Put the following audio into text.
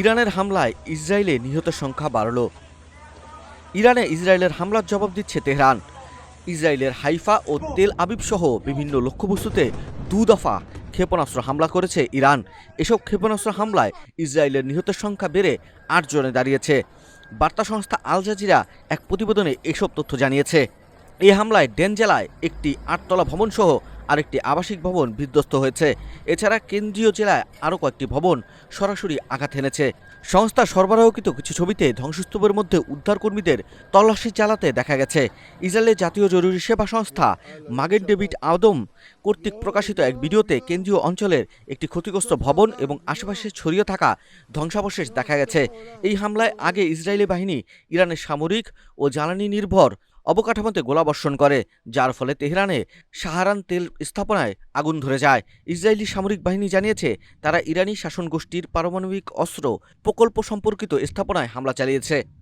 ইরানের হামলায় ইসরায়েলে নিহতের সংখ্যা বাড়ল। ইরানে ইসরায়েলের হামলার জবাব দিচ্ছে তেহরান। ইসরায়েলের হাইফা ও তেল আবিব সহ বিভিন্ন লক্ষ্যবস্তুতে দু দফা ক্ষেপণাস্ত্র হামলা করেছে ইরান। এসব ক্ষেপণাস্ত্র হামলায় ইসরায়েলের নিহতের সংখ্যা বেড়ে আট জনে দাঁড়িয়েছে। বার্তা সংস্থা আল জাজিরা এক প্রতিবেদনে এসব তথ্য জানিয়েছে। এই হামলায় ডেন জেলায় একটি আটতলা ভবন সহ আরেকটি আবাসিক ভবন বিধ্বস্ত হয়েছে। এছাড়া কেন্দ্রীয় জেলায় আরও কয়েকটি ভবন সরাসরি আঘাত এনেছে। সংস্থা সরবরাহকৃত কিছু ছবিতে ধ্বংসস্তূপের মধ্যে উদ্ধারকর্মীদের তল্লাশি চালাতে দেখা গেছে। ইসরায়েলের জাতীয় জরুরি সেবা সংস্থা মাগেন ডেভিড আদম কর্তৃক প্রকাশিত এক ভিডিওতে কেন্দ্রীয় অঞ্চলের একটি ক্ষতিগ্রস্ত ভবন এবং আশেপাশে ছড়িয়ে থাকা ধ্বংসাবশেষ দেখা গেছে। এই হামলায় আগে ইসরায়েলি বাহিনী, ইরানের সামরিক ও জ্বালানি নির্ভর অবকাঠামোতে গোলাবর্ষণ করে, যার ফলে তেহরানে সাহারান তেল স্থাপনায় আগুন ধরে যায়। ইসরায়েলি সামরিক বাহিনী জানিয়েছে, তারা ইরানি শাসন গোষ্ঠীর পারমাণবিক অস্ত্র প্রকল্প সম্পর্কিত স্থাপনায় হামলা চালিয়েছে।